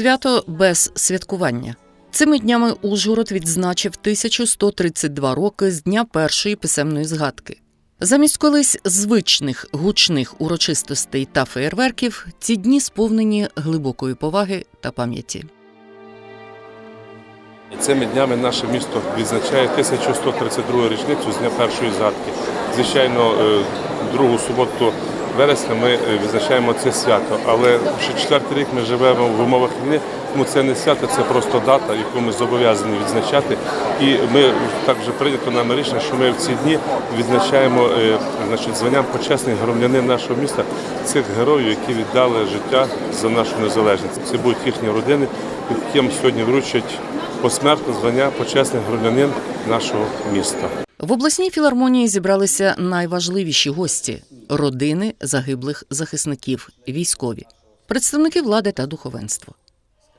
Свято без святкування. Цими днями Ужгород відзначив 1132 роки з дня першої писемної згадки. Замість колись звичних гучних урочистостей та феєрверків ці дні сповнені глибокої поваги та пам'яті. Цими днями наше місто відзначає 1132 річницю з дня першої згадки. Звичайно, е, другу суботу вересня ми е, відзначаємо це свято, але вже четвертий рік ми живемо в умовах війни, тому це не свято, це просто дата, яку ми зобов'язані відзначати. І ми так вже прийнято нами рішення, що ми в ці дні відзначаємо е, значить, званням почесних громадянин нашого міста цих героїв, які віддали життя за нашу незалежність. Це будуть їхні родини, яким сьогодні вручать посмертне звання почесних громадянин нашого міста. В обласній філармонії зібралися найважливіші гості родини загиблих захисників, військові, представники влади та духовенства.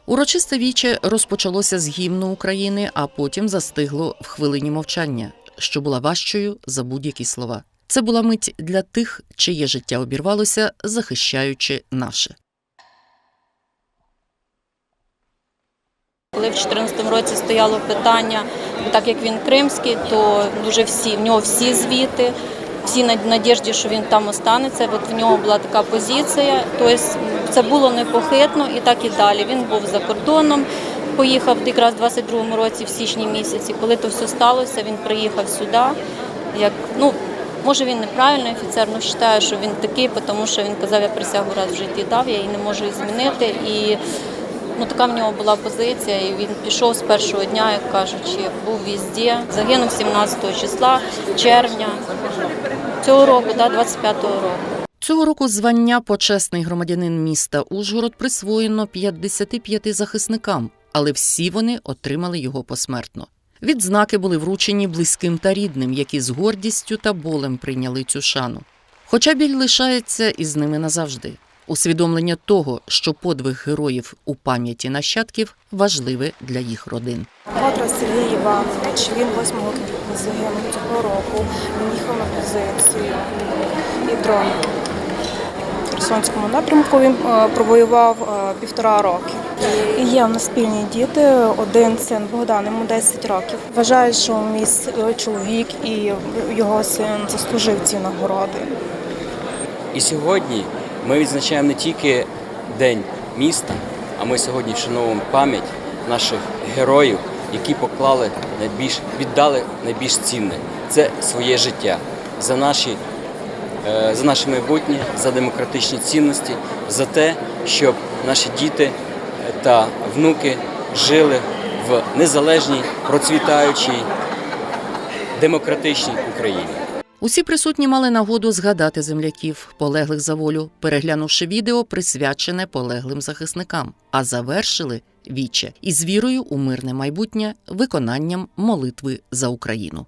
Урочисте віче розпочалося з гімну України, а потім застигло в хвилині мовчання, що була важчою за будь-які слова. Це була мить для тих, чиє життя обірвалося, захищаючи наше. Коли в 2014 році стояло питання, так як він кримський, то дуже всі в нього всі звіти, всі на надіжді, що він там останеться. От в нього була така позиція. Тобто це було непохитно і так і далі. Він був за кордоном, поїхав якраз в 22-му році, в січні місяці. Коли то все сталося, він приїхав сюди. Як ну може він неправильний офіцер, але вважаю, що він такий, тому що він казав, я присягу раз в житті дав, я її не можу змінити. І Ну, така в нього була позиція, і він пішов з першого дня, як кажучи, був візді. Загинув 17 числа червня цього року, да, 25-го року. Цього року звання почесний громадянин міста Ужгород присвоєно 55 захисникам, але всі вони отримали його посмертно. Відзнаки були вручені близьким та рідним, які з гордістю та болем прийняли цю шану. Хоча біль лишається із ними назавжди. Усвідомлення того, що подвиг героїв у пам'яті нащадків важливе для їх родин. Петро Сергій Іванович, він 8 квітня загинув цього року. Він їхав на позицію і дрон. В Херсонському напрямку він е, провоював е, півтора роки. І є в нас спільні діти. Один син Богдан, йому 10 років. Вважаю, що мій е, чоловік і його син заслужив ці нагороди. І сьогодні ми відзначаємо не тільки День міста, а ми сьогодні вшановуємо пам'ять наших героїв, які поклали найбільш віддали найбільш цінне це своє життя за наші. е, За наше майбутнє, за демократичні цінності, за те, щоб наші діти е, та внуки жили в незалежній, процвітаючій, демократичній Україні. Усі присутні мали нагоду згадати земляків, полеглих за волю, переглянувши відео, присвячене полеглим захисникам, а завершили віче із вірою у мирне майбутнє виконанням молитви за Україну.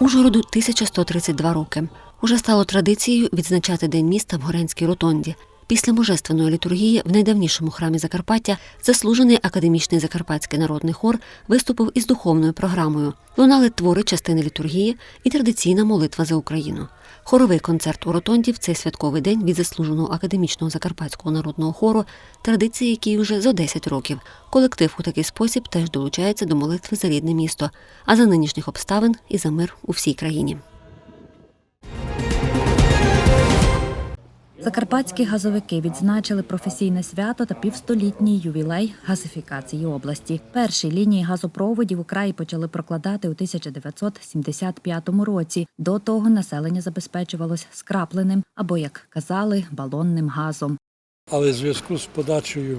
Ужгороду 1132 роки. Уже стало традицією відзначати День міста в Горенській ротонді. Після божественної літургії в найдавнішому храмі Закарпаття заслужений академічний закарпатський народний хор виступив із духовною програмою. Лунали твори частини літургії і традиційна молитва за Україну. Хоровий концерт у ротонді в цей святковий день від заслуженого академічного закарпатського народного хору, традиції, якій вже зо 10 років. Колектив у такий спосіб теж долучається до молитви за рідне місто, а за нинішніх обставин і за мир у всій країні. Закарпатські газовики відзначили професійне свято та півстолітній ювілей газифікації області. Перші лінії газопроводів у краї почали прокладати у 1975 році. До того населення забезпечувалось скрапленим або, як казали, балонним газом. Але в зв'язку з подачею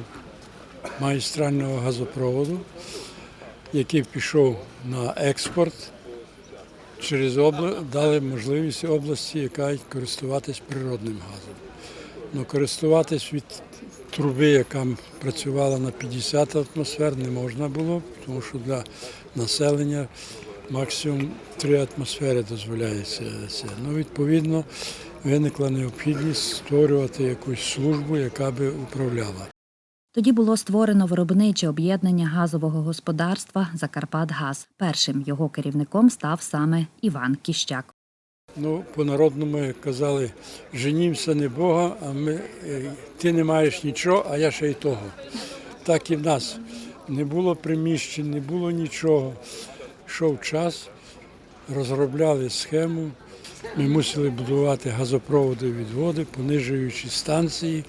магістрального газопроводу, який пішов на експорт, через обла... дали можливість області, яка користуватись природним газом. Ну, користуватись від труби, яка працювала на 50 атмосфер, не можна було, тому що для населення максимум 3 атмосфери дозволяється. Ну, відповідно, виникла необхідність створювати якусь службу, яка би управляла. Тоді було створено виробниче об'єднання газового господарства Закарпатгаз. Першим його керівником став саме Іван Кіщак. Ну, по-народному казали, женімся не Бога, а ми, е, ти не маєш нічого, а я ще й того. Так і в нас не було приміщень, не було нічого. Йшов час, розробляли схему. Ми мусили будувати газопроводи відводи, понижуючи станції.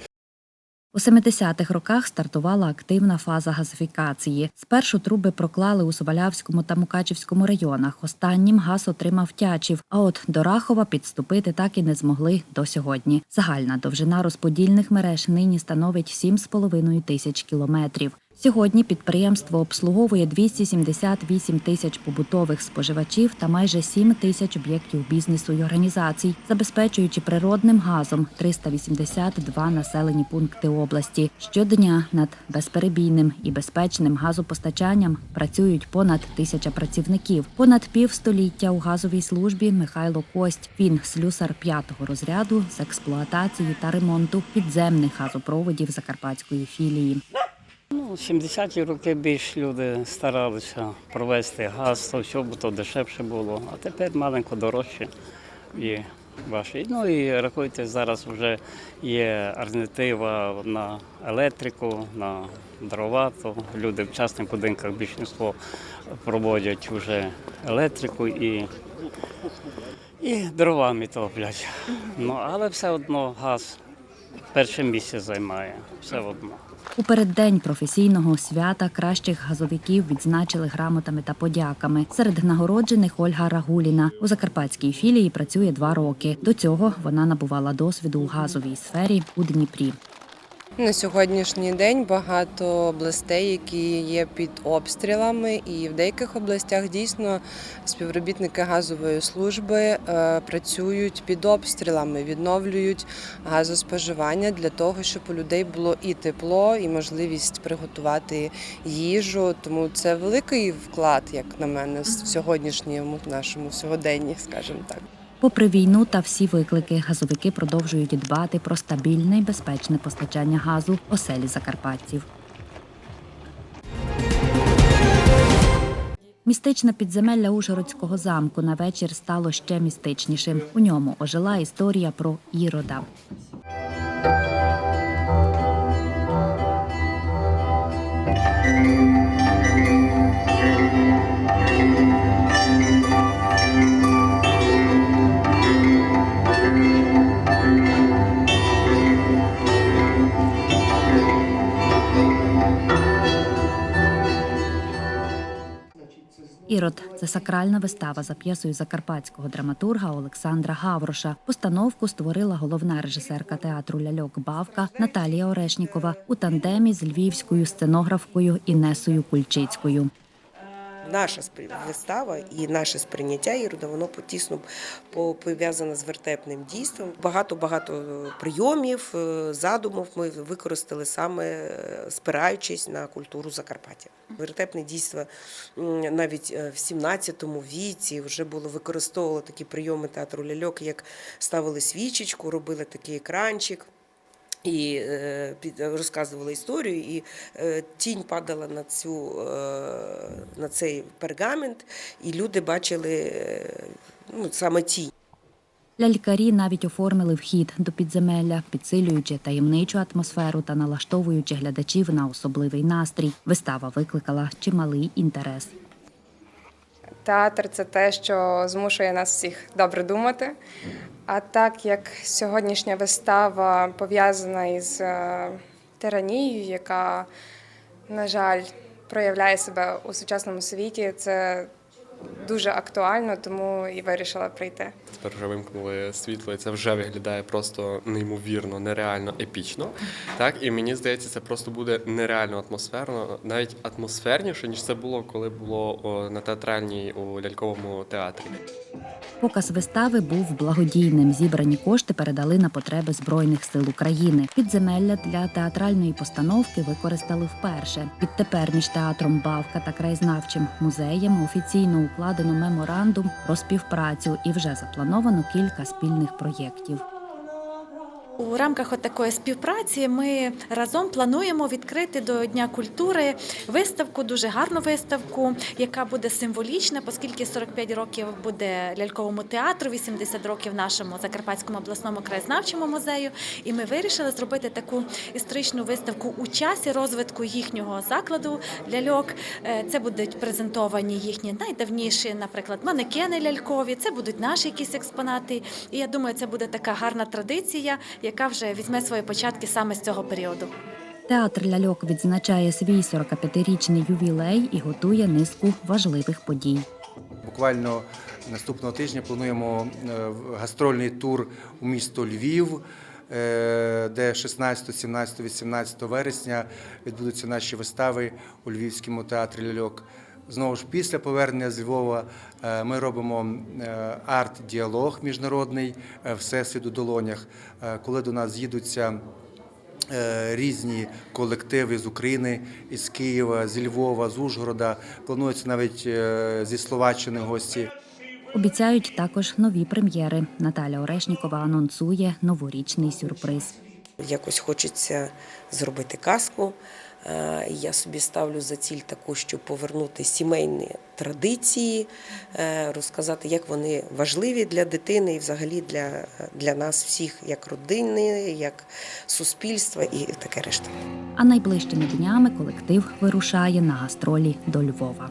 У 70-х роках стартувала активна фаза газифікації. Спершу труби проклали у Соболявському та Мукачівському районах. Останнім газ отримав Тячів, а от до Рахова підступити так і не змогли до сьогодні. Загальна довжина розподільних мереж нині становить 7,5 тисяч кілометрів. Сьогодні підприємство обслуговує 278 тисяч побутових споживачів та майже 7 тисяч об'єктів бізнесу і організацій, забезпечуючи природним газом 382 населені пункти області. Щодня над безперебійним і безпечним газопостачанням працюють понад тисяча працівників. Понад півстоліття у газовій службі Михайло Кость. Він слюсар п'ятого розряду з експлуатації та ремонту підземних газопроводів Закарпатської філії. Ну, 70-ті роки більш люди старалися провести газ, то все, бо то дешевше було. А тепер маленько дорожче і важче. Ну і рахуйте, зараз вже є альтернатива на електрику, на дрова, то люди в частних будинках більшість проводять вже електрику і, і дровами топлять. Ну, але все одно газ перше місце займає. Все одно. У переддень професійного свята кращих газовиків відзначили грамотами та подяками. Серед нагороджених Ольга Рагуліна у закарпатській філії працює два роки. До цього вона набувала досвіду у газовій сфері у Дніпрі. На сьогоднішній день багато областей, які є під обстрілами, і в деяких областях дійсно співробітники газової служби е, працюють під обстрілами, відновлюють газоспоживання для того, щоб у людей було і тепло, і можливість приготувати їжу. Тому це великий вклад, як на мене, в сьогоднішньому нашому сьогоденні, скажімо так. Попри війну та всі виклики, газовики продовжують дбати про стабільне і безпечне постачання газу оселі закарпатців. Містичне підземелля Ужгородського замку на вечір стало ще містичнішим. У ньому ожила історія про Ірода. Ірод це сакральна вистава за п'єсою закарпатського драматурга Олександра Гавроша. Постановку створила головна режисерка театру Ляльок Бавка Наталія Орешнікова у тандемі з львівською сценографкою Інесою Кульчицькою. Наша вистава і наше сприйняття Ірода, воно потісно по- пов'язане з вертепним дійством. Багато багато прийомів, е, задумів ми використали саме е, спираючись на культуру Закарпаття. Вертепне дійство навіть е, в 17 віці вже було використовувало такі прийоми театру ляльок, як ставили свічечку, робили такий екранчик. І е, під розказували історію, і е, тінь падала на цю е, на цей пергамент, і люди бачили ну, саме тінь. Лялькарі навіть оформили вхід до підземелля, підсилюючи таємничу атмосферу та налаштовуючи глядачів на особливий настрій. Вистава викликала чималий інтерес. Театр це те, що змушує нас всіх добре думати. А так як сьогоднішня вистава пов'язана із е, тиранією, яка, на жаль, проявляє себе у сучасному світі, це дуже актуально, тому і вирішила прийти. Тепер вже вимкнули світло, і це вже виглядає просто неймовірно, нереально епічно. Так, і мені здається, це просто буде нереально атмосферно, навіть атмосферніше, ніж це було, коли було на театральній у ляльковому театрі. Показ вистави був благодійним. Зібрані кошти передали на потреби Збройних сил України. Підземелля для театральної постановки використали вперше. Відтепер між театром Бавка та краєзнавчим музеєм офіційно укладено меморандум про співпрацю і вже заплановано кілька спільних проєктів. У рамках такої співпраці ми разом плануємо відкрити до Дня культури виставку, дуже гарну виставку, яка буде символічна, оскільки 45 років буде ляльковому театру, 80 років нашому Закарпатському обласному краєзнавчому музею. І ми вирішили зробити таку історичну виставку у часі розвитку їхнього закладу ляльок. Е, Це будуть презентовані їхні найдавніші, наприклад, манекени лялькові. Це будуть наші якісь експонати. І я думаю, це буде така гарна традиція, яка вже візьме свої початки саме з цього періоду. Театр ляльок відзначає свій 45-річний ювілей і готує низку важливих подій. Буквально наступного тижня плануємо е, гастрольний тур у місто Львів, е, де 16, 17, 18 вересня відбудуться наші вистави у Львівському театрі ляльок. Знову ж після повернення з Львова е, ми робимо е, арт-діалог міжнародний е, Всесвіт у долонях, коли до нас з'їдуться різні колективи з України, із Києва, з Львова, з Ужгорода. Планується навіть зі Словаччини гості. Обіцяють також нові прем'єри. Наталя Орешнікова анонсує новорічний сюрприз. Якось хочеться зробити казку. Е, Я собі ставлю за ціль таку, щоб повернути сімейні традиції, е, розказати, як вони важливі для дитини і взагалі для, для нас всіх, як родини, як суспільства і таке решта. А найближчими днями колектив вирушає на гастролі до Львова.